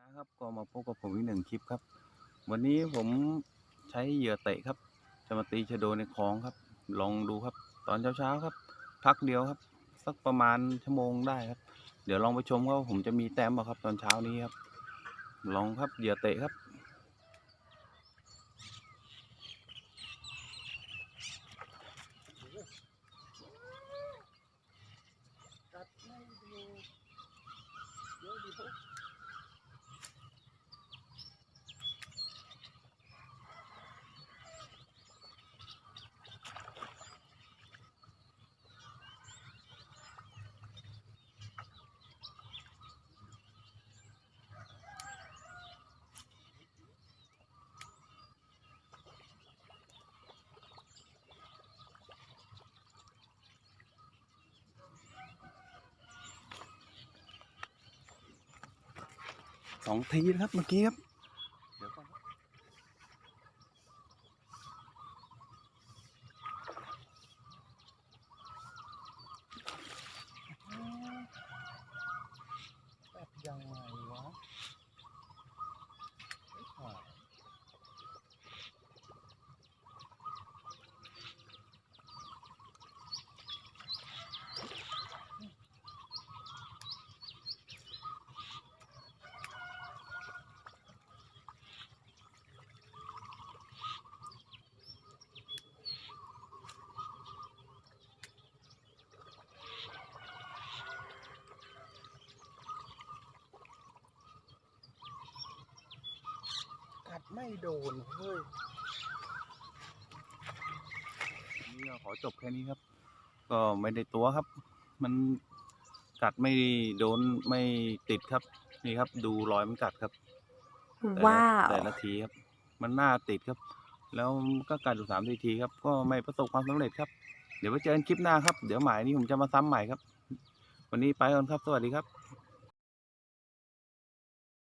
นะครับก็มาพบกับผมอีกหนึ่งคลิปครับ วันนี้ผมใช้เหยื่อเตะครับ จะมาตีชะโดในคลองครับ ลองดูครับ ตอนเช้าๆครับ พักเดียวครับ สักประมาณชั่วโมงได้ครับ เดี๋ยวลองไปชมว่าผมจะมีแต้มเปล่าครับตอนเช้านี้ครับ ลองครับเหยื่อเตะครับ สองทีนะครับเมื่อกี้ครับ เดี๋ยวก่อนครับแบบยังไงวะไม่ผ่าน กัดไม่โดนเฮ้ยนี่ก็ขอจบแค่นี้ครับ ก็ไม่ได้ตัวครับ มันกัดไม่โดนไม่ติดครับ นี่ครับ ดูรอยมันกัดครับแต่ละว้าว แต่ละทีครับ มันหน้าติดครับ แล้วก็กัดอยู่สามทีครับ ก็ไม่ประสบความสำเร็จครับ เดี๋ยวไว้เจอกันคลิปหน้าครับ เดี๋ยวหมายนี้ผมจะมาซ้ำใหม่ครับ วันนี้ไปก่อนครับ สวัสดีครับ